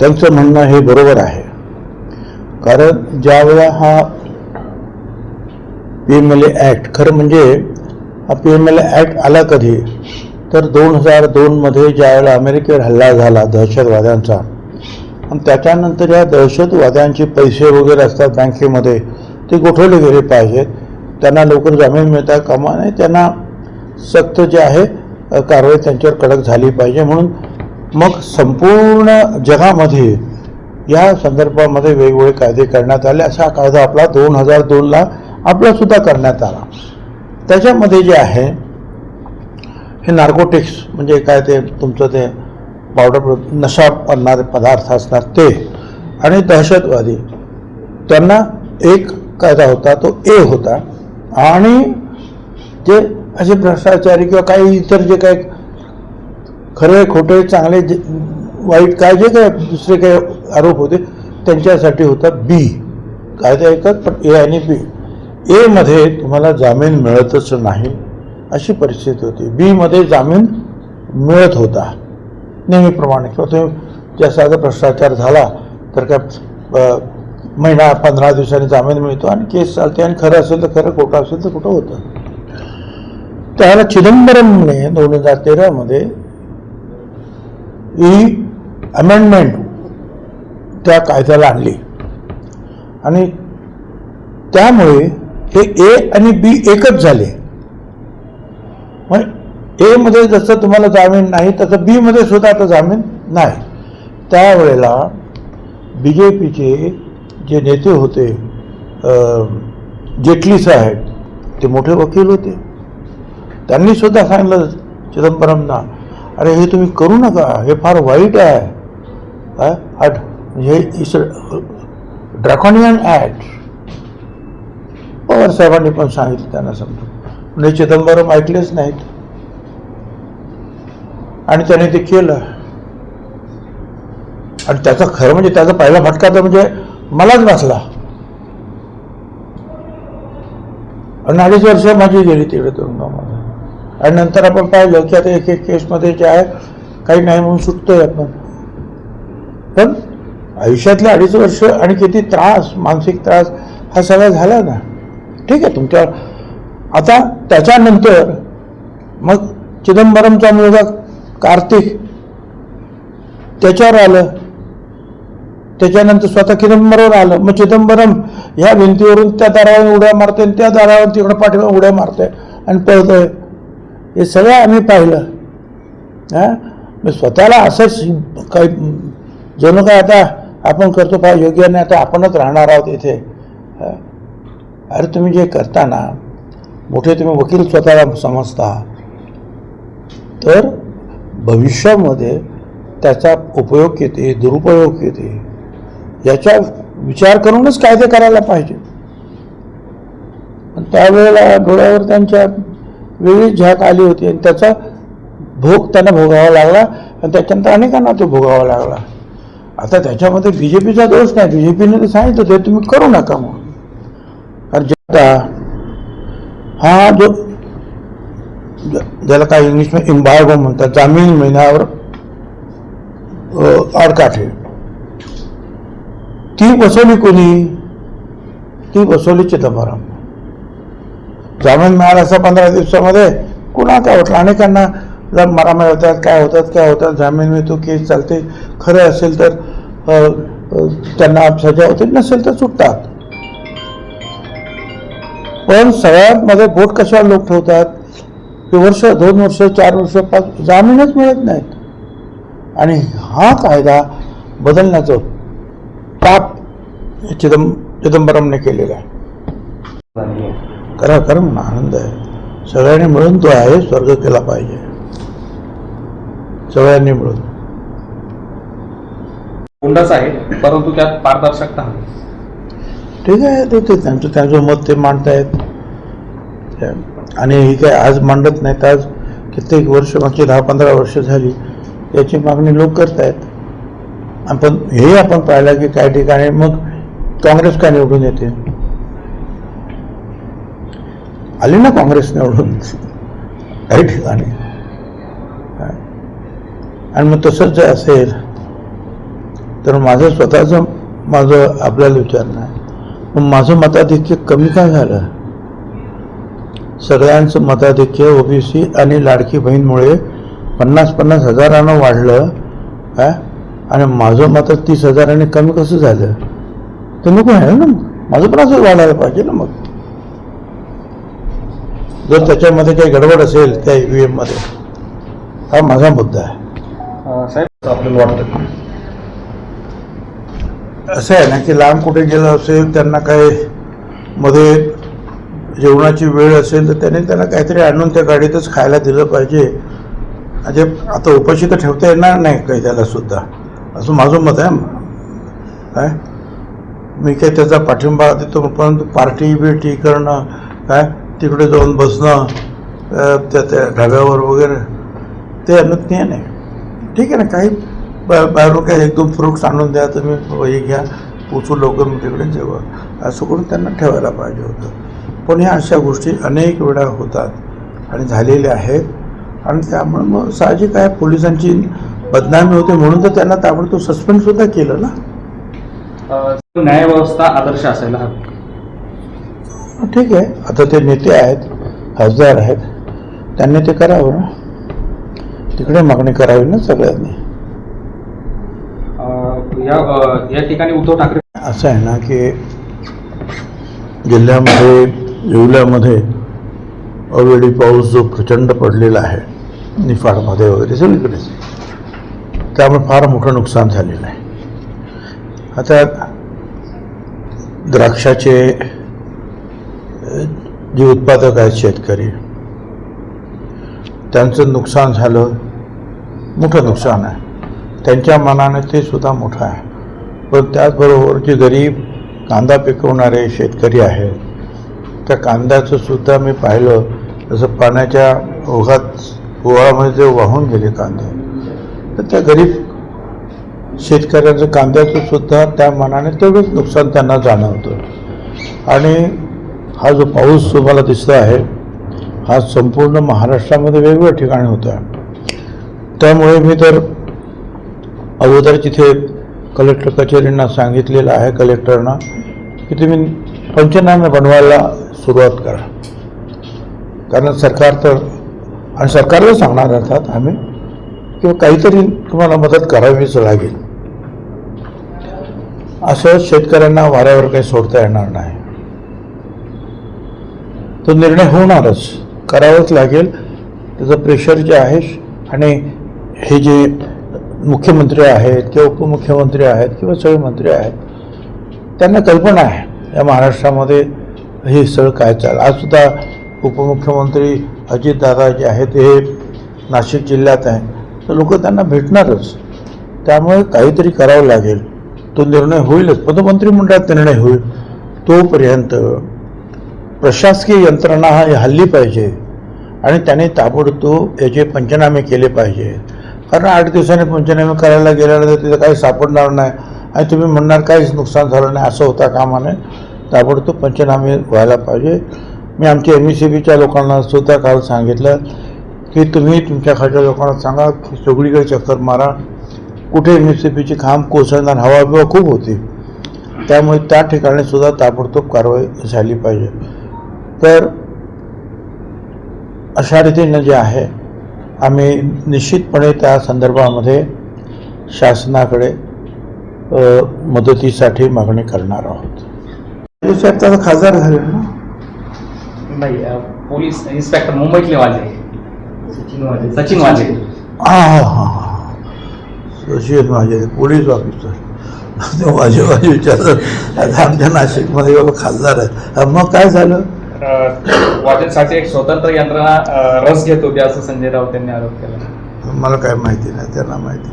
त्यांचं म्हणणं हे बरोबर आहे. कारण ज्यावेळा हा P M L A act खरं म्हणजे हा P M L A act आला कधी तर दोन हजार दोनमध्ये ज्यावेळेला अमेरिकेवर हल्ला झाला दहशतवाद्यांचा आणि त्याच्यानंतर या दहशतवाद्यांचे पैसे वगैरे असतात बँकेमध्ये ते गोठवले गेले पाहिजेत. त्यांना लवकर जामीन मिळता कामा नये. त्यांना सक्त जे आहे कारवाई त्यांच्यावर कडक झाली पाहिजे. म्हणून मग संपूर्ण जगामध्ये या संदर्भामध्ये वेगवेगळे कायदे करण्यात आले. असा कायदा आपला दोन हजार दोनला आपला सुद्धा करण्यात आला. त्याच्यामध्ये जे आहे हे नार्कोटिक्स म्हणजे काय ते तुमचं ते पावडर नशा आणणारे पदार्थ असणार ते आणि दहशतवादी. त्यांना एक कायदा होता तो ए होता. आणि जे असे भ्रष्टाचारी किंवा काही इतर जे काही खरे खोटे चांगले जे वाईट काय जे काय दुसरे काही आरोप होते त्यांच्यासाठी होता बी कायदा एकच पण ए आणि बी एमध्ये तुम्हाला जामीन मिळतच नाही अशी परिस्थिती होती. बीमध्ये जामीन मिळत होता नेहमीप्रमाणे. किंवा तुम्ही जसा जर भ्रष्टाचार झाला तर काय महिना पंधरा दिवसांनी जामीन मिळतो आणि केस चालते आणि खरं असेल तर खरं खोटं असेल तर खोटं होतं. त्याला चिदंबरमने दोन हजार तेरामध्ये ही अमेंडमेंट त्या कायद्याला आणली. आणि त्यामुळे हे ए आणि बी एकच झाले. म्हणजे मग एमध्ये जसं तुम्हाला जामीन नाही तसं बीमध्ये सुद्धा आता जामीन नाही. त्यावेळेला बी जे पीचे जे नेते होते जेटली साहेब ते मोठे वकील होते. त्यांनी सुद्धा सांगितलं चिदंबरमना अरे हे तुम्ही करू नका हे फार वाईट आहे. काय? हा हे इस ड्रॅकॉनियन ॲक्ट पवार साहेबांनी पण सांगितलं त्यांना समजून. म्हणजे चिदंबरम ऐकलेच नाहीत. आणि त्याने ते केलं. आणि त्याचा खरं म्हणजे त्याचा पहिला फटका तर म्हणजे मलाच बसला. आणि अडीच वर्ष माझी गेली तिकडे तुरुंगामध्ये आणि नंतर आपण पाहिलं की आता एक एक केसमध्ये जे आहे काही नाही म्हणून सुटतोय आपण. पण आयुष्यातले अडीच वर्ष आणि किती त्रास मानसिक त्रास हा सगळा झाला ना. ठीक आहे तुमच्या आता त्याच्यानंतर मग चिदंबरमचा मुलगा कार्तिक त्याच्यावर आलं. त्याच्यानंतर स्वतः चिदंबरवर आलं. मग चिदंबरम ह्या भिंतीवरून त्या दारावर उड्या मारते आणि त्या दारावर तिकडं पाठीवर उड्या मारते आणि पळतोय. हे सगळं आम्ही पाहिलं. हां? स्वतःला असंच काही जणू काय आता आपण करतो फार योग्य नाही आता आपणच राहणार आहोत इथे. अरे तुम्ही जे करता ना मोठे तुम्ही वकील स्वतःला समजता. तर भविष्यामध्ये त्याचा उपयोग किती दुरुपयोग किती याचा विचार करूनच कायदे करायला पाहिजे. त्यावेळेला डोळ्यावर त्यांच्या वेगळी झाक आली होती आणि त्याचा भोग त्यांना भोगावा लागला आणि त्याच्यानंतर अनेकांना तो भोगावा लागला. आता त्याच्यामध्ये बी जे पीचा दोष नाही. बी जे पीने तर सांगितलं ते तुम्ही करू नका म्हणून. कारण जे हा जो ज्याला काय इंग्लिशमध्ये इम्बार्गो म्हणतात जामीन महिन्यावर अडकाठे ती बसवली कोणी? ती बसवली चिदंबरम जामीन मिळाला असं पंधरा दिवसामध्ये कुणा काय वाटलं अनेकांना जर मारामारी होतात काय होतात काय होतात जामीन मिळतो केस चालते खरं असेल तर त्यांना सजा होते नसेल तर सुटतात पण सगळ्यांमध्ये बोट कशा लोक ठेवतात? की वर्ष दोन वर्ष चार वर्ष पाच जामीनच मिळत नाहीत. आणि हा कायदा बदलण्याचं पाप चिदं चिदंबरमने केलेला आहे. करा करा म्हणून आनंद आहे. सगळ्यांनी मिळून तो आहे स्वर्ग केला पाहिजे. सगळ्यांनी मिळून. हुंडाच आहे परंतु त्यात पारदर्शकता हवी. ठीक आहे ते ते त्यांचं त्यांचं मत ते मांडतायत. आणि ही काय आज मांडत नाहीत आज कित्येक वर्ष मागची दहा पंधरा वर्ष झाली याची मागणी लोक करतायत. आपण हे आपण पाहिलं की काही ठिकाणी मग काँग्रेस का निवडून येते? आली ना काँग्रेस निवडून काही ठिकाणी. आणि मग तसंच जर असेल तर माझं स्वतःचं माझं आपल्याला विचारणं आहे मग माझं मताधिक्य कमी का झालं? सगळ्यांचं मताधिक्य ओबीसी आणि लाडकी बहीणमुळे पन्नास पन्नास हजारानं वाढलं काय आणि माझं मत तीस हजाराने कमी कसं झालं? ते नको आहे ना मग. माझं पण असं वाढायला पाहिजे ना मग. जर त्याच्यामध्ये काही गडबड असेल त्या ईव्हीएममध्ये हा माझा मुद्दा आहे. अं, साहेब आपल्याला वाटतं. असं आहे ना की लांब कुठे गेलं असेल त्यांना काय मध्ये जेवणाची वेळ असेल तर त्याने त्यांना काहीतरी आणून त्या गाडीतच खायला दिलं पाहिजे. म्हणजे आता उपाशी तर ठेवता येणार नाही काही त्याला सुद्धा. असं माझं मत आहे. काय? मी काही त्याचा पाठिंबा देतो परंतु पार्टी बिर्टी करणं काय? तिकडे जाऊन बसणं त्या त्या ढाब्यावर वगैरे ते अनुज्ञेय नाही ठीक आहे ना काही बा- बाहेरून काही एक दोन फ्रुट्स आणून द्या तुम्ही हे घ्या पोचू लवकर मी तिकडे जेव्हा असं करून त्यांना ठेवायला पाहिजे होतं. पण ह्या अशा गोष्टी अनेक वेळा होतात आणि झालेल्या आहेत. आणि त्यामुळे मग साहजिक आहे पोलिसांची बदनामी होते म्हणून तर त्यांना ताबडतोब सस्पेंड सुद्धा केलं ना. न्यायव्यवस्था आदर्श असायला हवी. ठीक आहे. आता ते नेते आहेत खासदार आहेत. त्यांनी ते करावं. ना तिकडे मागणी करावी ना सगळ्यांनी. या ठिकाणी उद्धव ठाकरे असं आहे ना की जिल्ह्यामध्ये येवल्यामध्ये अवेळी पाऊस जो प्रचंड पडलेला आहे निफाडमध्ये वगैरे सगळीकडेच. त्यामुळे फार मोठं नुकसान झालेलं आहे. आता द्राक्षाचे जे उत्पादक आहेत शेतकरी त्यांचं नुकसान झालं मोठं नुकसान आहे. त्यांच्या मनाने ते सुद्धा मोठं आहे. पण त्याचबरोबर जे गरीब कांदा पिकवणारे शेतकरी आहेत त्या कांद्याचं सुद्धा मी पाहिलं जसं पाण्याच्या ओघात ओघामध्ये जे वाहून गेले कांदे तर त्या गरीब शेतकऱ्यांचं कांद्याचं सुद्धा त्या मनाने तेवढंच नुकसान त्यांना जाणवतं. आणि हा जो पाऊस तुम्हाला दिसतो आहे हा संपूर्ण महाराष्ट्रामध्ये वेगवेगळ्या ठिकाणी होता त्यामुळे मी तर अगोदर तिथे कलेक्टर कचेरींना सांगितलेलं आहे कलेक्टरना की तुम्ही पंचनामे बनवायला सुरुवात करा. कारण सरकार तर आणि सरकारला सांगणार अर्थात आम्ही किंवा काहीतरी तुम्हाला मदत करावीच लागेल. असं शेतकऱ्यांना वाऱ्यावर काही सोडता येणार नाही. तो निर्णय होणारच. करावंच लागेल. त्याचं प्रेशर जे आहे आणि हे जे मुख्यमंत्री आहेत किंवा उपमुख्यमंत्री आहेत किंवा सगळे मंत्री आहेत त्यांना कल्पना आहे. या महाराष्ट्रामध्ये हे सगळं काय चाल आजसुद्धा उपमुख्यमंत्री अजितदादा जे आहेत हे नाशिक जिल्ह्यात आहे तर लोक त्यांना भेटणारच. त्यामुळे काहीतरी करावं लागेल. तो निर्णय होईलच. पदमंत्रिमंडळात निर्णय होईल. तोपर्यंत प्रशासकीय यंत्रणा ही हल्ली पाहिजे आणि त्याने ताबडतोब याचे पंचनामे केले पाहिजे. कारण आठ दिवसाने पंचनामे करायला गेल्यानंतर तिथं काही सापडणार नाही आणि तुम्ही म्हणणार काहीच नुकसान झालं नाही असं होता कामा नये ताबडतोब पंचनामे व्हायला पाहिजे. मी आमच्या एम ई सी बीच्या लोकांना सुद्धा काल सांगितलं की तुम्ही तुमच्या खालच्या लोकांना सांगा की सगळीकडे चक्कर मारा. कुठे एम एस सी बीची खांब कोसळणार हवा बिवा खूप होती. त्यामुळे त्या ठिकाणी सुद्धा ताबडतोब कारवाई झाली पाहिजे. तर अशा रीतीनं जे आहे आम्ही निश्चितपणे त्या संदर्भामध्ये शासनाकडे मदतीसाठी मागणी करणार आहोत. हे साहेब खासदार झाले ना? नाही पोलीस इन्स्पेक्टर मुंबईतले वाजे. सचिन वाजे. सचिन वाजे. हा हा हा हा. सचिन माझे पोलीस ऑफिसर. ते माझे माझे विचारतात आता आमच्या नाशिकमध्ये बाबा खासदार आहेत हा, मग काय झालं? अं, एक स्वतंत्र यंत्रणा रस घेत होती असं संजय राऊत यांनी आरोप केला. मला काय माहिती नाही त्यांना माहिती.